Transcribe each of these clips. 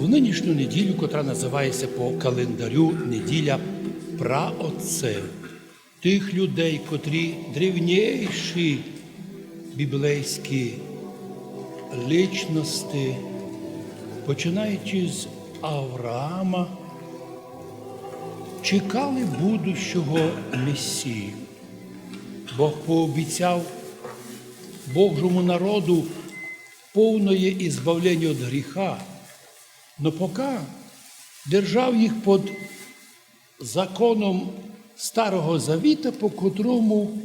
в нинішню неділю, котра називається по календарю неділя праотців, тих людей, котрі древніші біблейські личності, починаючи з Авраама, чекали будущого Месію. Бог пообіцяв Божому народу повне ізбавлення від гріха, но поки держав їх під законом Старого Завіта, по котрому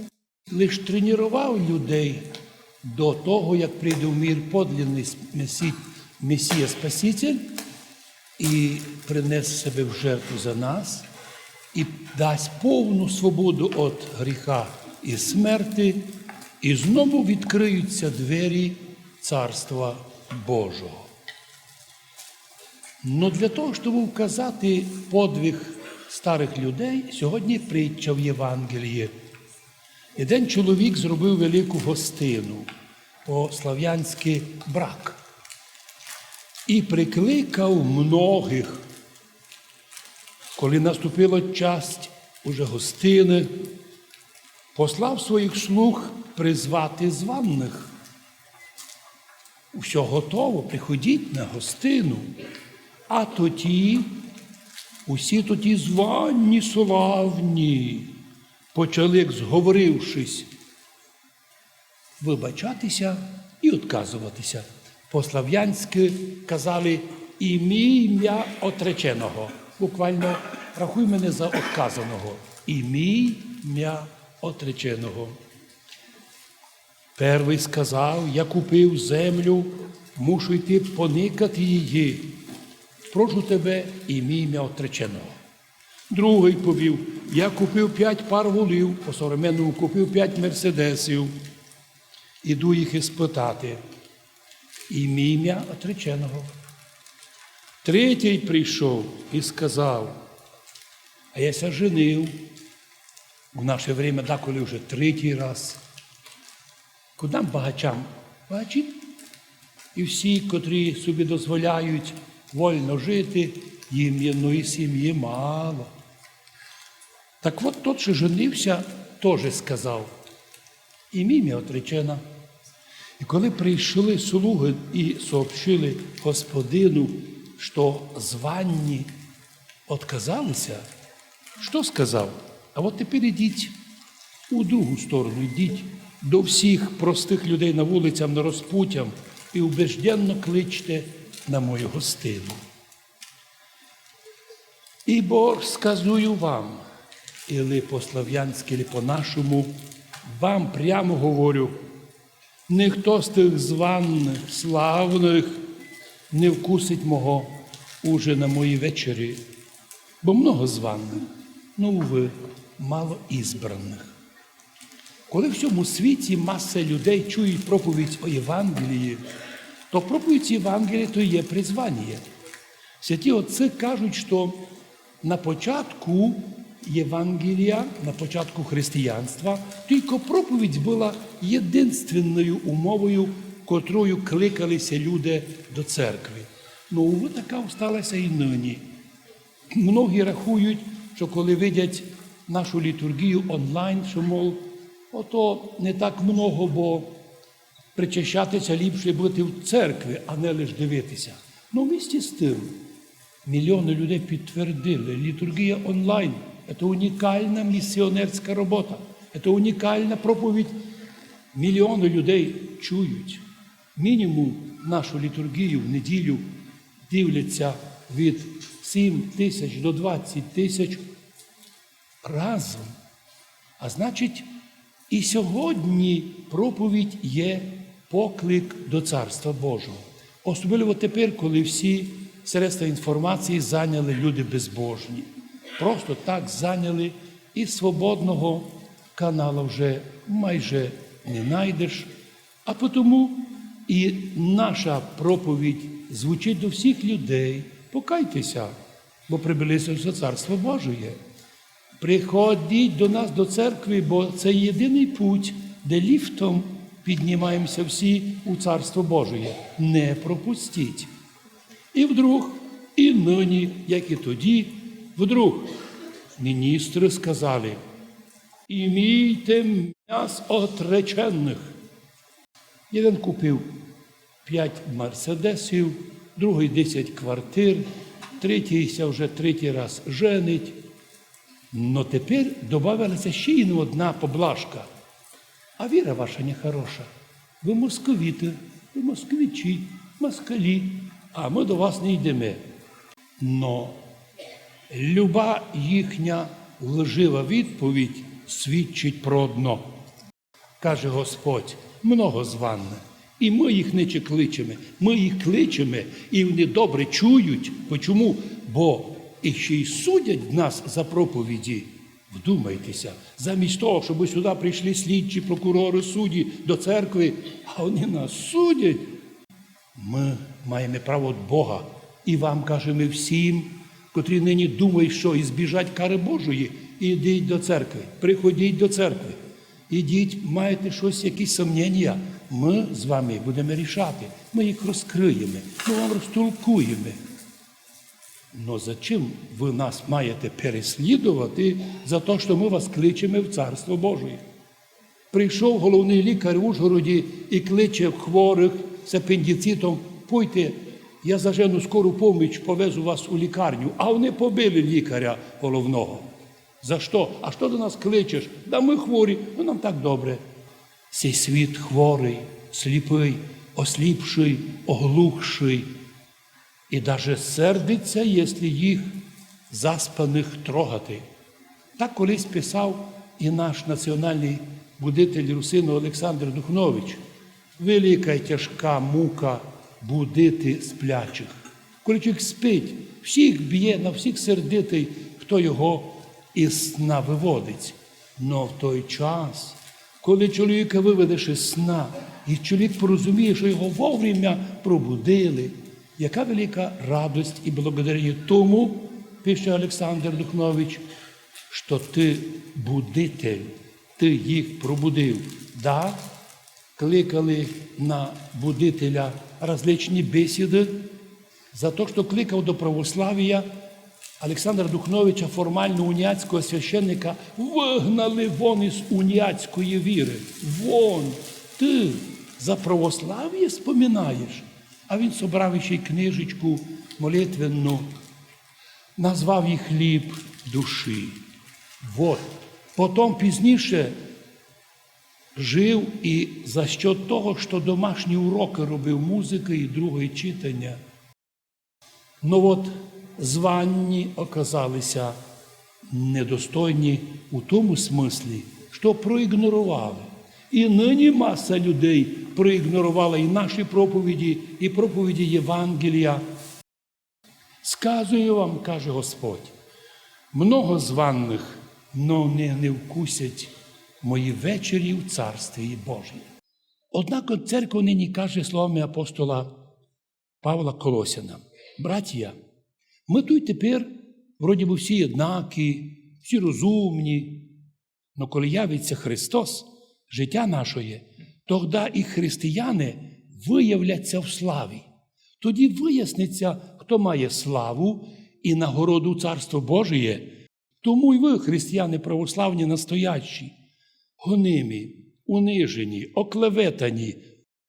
лише тренував людей до того, як прийде в мір подлинний Месія Спаситель і принесе себе в жертву за нас, і дасть повну свободу від гріха і смерти, і знову відкриються двері Царства Божого. Ну для того, щоб вказати подвиг старих людей, сьогодні притча в Євангелії. Один чоловік зробив велику гостину по-слав'янськи брак і прикликав многих. Коли наступила часть уже гостини, послав своїх слуг призвати званих. Все готово, приходіть на гостину. А тоді, усі тоді званні славні, почали, зговорившись, вибачатися і відказуватися. По-слав'янськи казали ім'я отреченого. Буквально рахуй мене за отказаного. Ім'я отреченого. Перший сказав, я купив землю, мушу йти поникати її. Прошу тебе ім'я отреченого. Другий повів, я купив п'ять пар волів, по современному купив п'ять мерседесів. Іду їх іспитати. Ім'я отреченого. Третій прийшов і сказав, а я ся женив в наше время, деколи вже третій раз. Куди багачам? Багачі. І всі, котрі собі дозволяють вольно жити, їм єдної сім'ї мало. Так от тот, що женився, теж сказав, і ім'я отречена. І коли прийшли слуги і сообщили господину, що званні отказалися, що сказав? А от тепер ідіть у другу сторону, йдіть до всіх простих людей на вулицям, на розпуттям і убежденно кличте на мою гостину. Ібо сказую вам, или по-слав'янськи, или по-нашому, вам прямо говорю, ніхто з тих званих, славних не вкусить мого уже на моїй вечері, бо много званих, ну ви мало ізбраних. Коли в цьому світі маса людей чують проповідь о Євангелії, то проповідь Євангелія то є призвання. Святі отці кажуть, що на початку Євангелія, на початку християнства, тільки проповідь була єдинственною умовою, котрою кликалися люди до церкви. Ну, така сталася і нині. Многі рахують, що коли видять нашу літургію онлайн, що, мов, ото не так много, бо причащатися ліпше бути в церкві, а не лише дивитися. Ну, в місті з тим, мільйони людей підтвердили, літургія онлайн це унікальна місіонерська робота, це унікальна проповідь. Мільйони людей чують. Мінімум нашу літургію в неділю дивляться від 7 тисяч до 20 тисяч разом. А значить, і сьогодні проповідь є поклик до Царства Божого. Особливо тепер, коли всі средства інформації зайняли люди безбожні. Просто так зайняли і свободного каналу вже майже не знайдеш. А тому і наша проповідь звучить до всіх людей. Покайтеся, бо прибилися в Царство Божє. Приходіть до нас до церкви, бо це єдиний путь, де ліфтом піднімаємося всі у Царство Божє. Не пропустіть. І вдруг І нині, як і тоді, вдруг міністри сказали, імійте м'яс отречених. Один купив п'ять мерседесів, другий десять квартир, третійся вже третій раз женить. Но тепер додавалася ще й одна поблажка. А віра ваша нехороша. Ви московіти, ви москвичі, москалі, а ми до вас не йдемо. Но люба їхня лжива відповідь свідчить про одно. Каже Господь, много званне. І ми їх не кличемо. Ми їх кличемо, і вони добре чують. Почому? Бо і ще й судять нас за проповіді. Вдумайтеся, замість того, щоб сюди прийшли слідчі, прокурори, судді до церкви, а вони нас судять. Ми маємо право від Бога. І вам кажемо всім, котрі нині думають, що і збіжать кари Божої, ідіть до церкви, приходіть до церкви. Ідіть, маєте щось, якісь сумнення. Ми з вами будемо рішати. Ми їх розкриємо, ми вам розтолкуємо. Но зачем ви нас маєте переслідувати за те, що ми вас кличемо в Царство Божє? Прийшов головний лікар в Ужгороді і кличе хворих з апендицитом, пойте, я зажену скору поміч, повезу вас у лікарню, а вони побили лікаря головного. За що? А що до нас кличеш? Да ми хворі, ну нам так добре. Цей світ хворий, сліпий, осліпший, оглухший. І даже сердиться, якщо їх заспаних трогати. Так колись писав і наш національний будитель Русину Олександр Духнович. Велика й тяжка мука будити сплячих. Коли чоловік спить, всіх б'є, на всіх сердитий, хто його із сна виводить. Но в той час, коли чоловіка виведеш із сна, і чоловік порозуміє, що його вовремя пробудили, яка велика радость і благодарення тому, пише Олександр Духнович, що ти будитель, ти їх пробудив. Да, кликали на будителя различні бесіди, за те, що кликав до православ'я, Олександра Духновича, формально уніатського священника, вигнали вон із уніатської віри. Вон, ти за православ'я споминаєш. А він собрав ще й книжечку молитвенну, назвав її хліб душі. Вот. Потім пізніше жив і за що того, що домашні уроки робив музики і друге читання. Ну от званні оказалися недостойні у тому смислі, що проігнорували. І нині маса людей проігнорувала і наші проповіді, і проповіді Євангелія. Сказую вам, каже Господь, много званих, но не, не вкусять мої вечері в Царстві Божій. Однак церква нині каже словами апостола Павла Колосяна, браття, ми тут тепер, вроді би, всі однакі, всі розумні, але коли явиться Христос, життя нашої, тоді і християни виявляться в славі. Тоді виясниться, хто має славу і нагороду Царство Божє. Тому й ви, християни православні, настоящі, гонимі, унижені, оклеветані,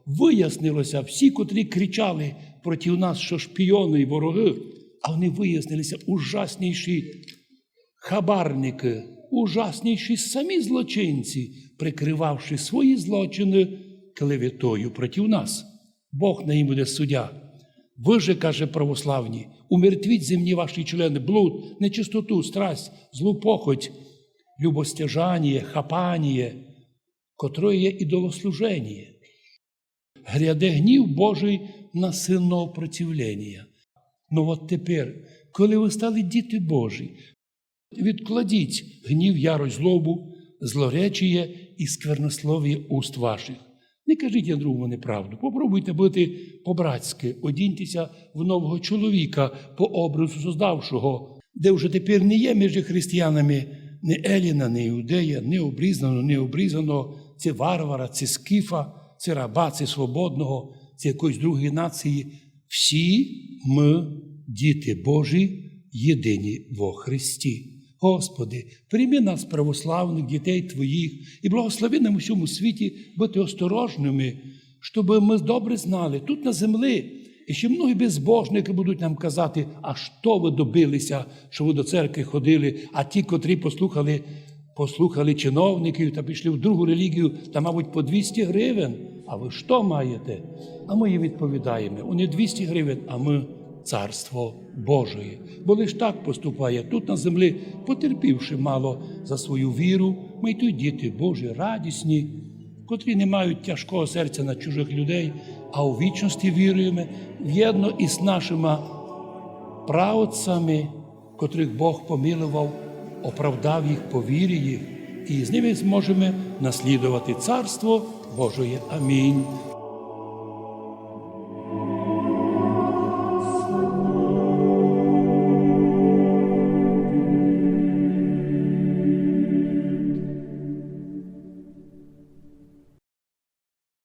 вияснилося всі, котрі кричали проти нас, що шпіони і вороги, а вони вияснилися ужасніші хабарники, ужасніші самі злочинці, прикривавши свої злочини клеветою проти нас. Бог на їм буде суддя. Ви же, каже православні, умертвіть земні ваші члени, блуд, нечистоту, страсть, злу похоть, любостяжання, хапання, котре є ідолослуження. Гряде гнів Божий на сильного противлення. Ну от тепер, коли ви стали діти Божі, відкладіть гнів, ярость, злобу, злоречіє і сквернослов'я уст ваших. Не кажіть я другому неправду. Попробуйте бути по-братськи, одіньтеся в нового чоловіка по образу создавшого, де вже тепер не є між християнами ні Еліна, ні Іудея, ні обрізано, ні обрізано, це варвара, це скіфа, це раба, це свободного, це якоїсь другої нації. Всі ми діти Божі, єдині во Христі. Господи, прийми нас, православних дітей Твоїх, і благослови нам у всьому світі бути осторожними, щоб ми добре знали тут на землі. І ще многі безбожники будуть нам казати, а що ви добилися, що ви до церкви ходили, а ті, котрі послухали, послухали чиновників та пішли в другу релігію, та, мабуть, по 200 гривень. А ви що маєте? А ми їй відповідаємо: вони 200 гривень, а ми царство Божої. Бо лиш так поступає тут на землі, потерпівши мало за свою віру, ми й тут діти Божі радісні, котрі не мають тяжкого серця на чужих людей, а у вічності віруємо в'єдно із нашими праотцями, котрих Бог помилував, оправдав їх по вірі їх, і з ними зможемо наслідувати Царство Божої. Амінь.